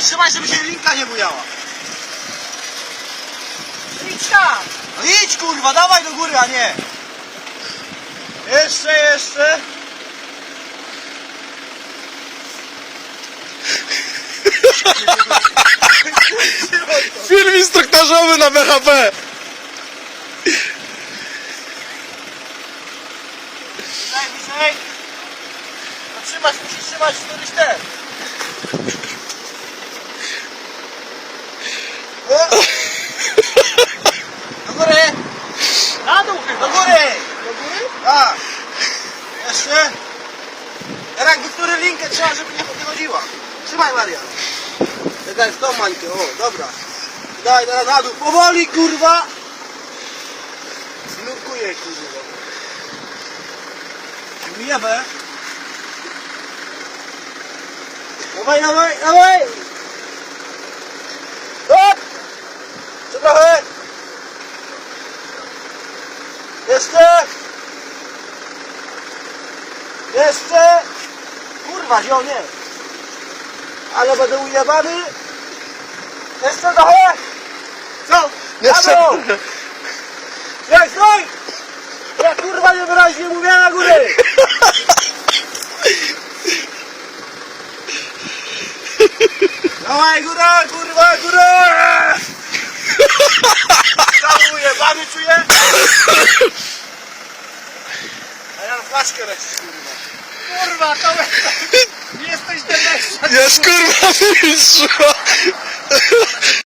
Zatrzymaj, żeby się linka nie bujała. Idź tam! No idź kurwa, dawaj do góry, a nie. Jeszcze, jeszcze. Film instruktażowy na BHP. Wyżej, wyżej. Zatrzymać, musisz trzymać któryś ten. O! Do góry! Na dół Do chyba! góry! Do góry? Tak. Teraz jakby który linkę trzeba, żeby nie nie chodziła. Trzymaj Marian. Czekaj w tą mańkę, o, dobra. Daj teraz na dół, powoli kurwa. Nurkuję kurwa. Jebę. Dawaj, dawaj, dawaj. Stop. Jeszcze trochę. Jeszcze. Jeszcze! Kurwa, zio, nie! Ale będę ujebany! Jeszcze trochę! Co? Jeszcze! Jak stój! Ja kurwa nie wyraźnie mówię na góry! Dawaj góra, kurwa, góra! Cały ujebany czuję! A ja flaszkę leci, kurwa. Kurwa, to jesteś denesza! Jest kurwa mistrzu.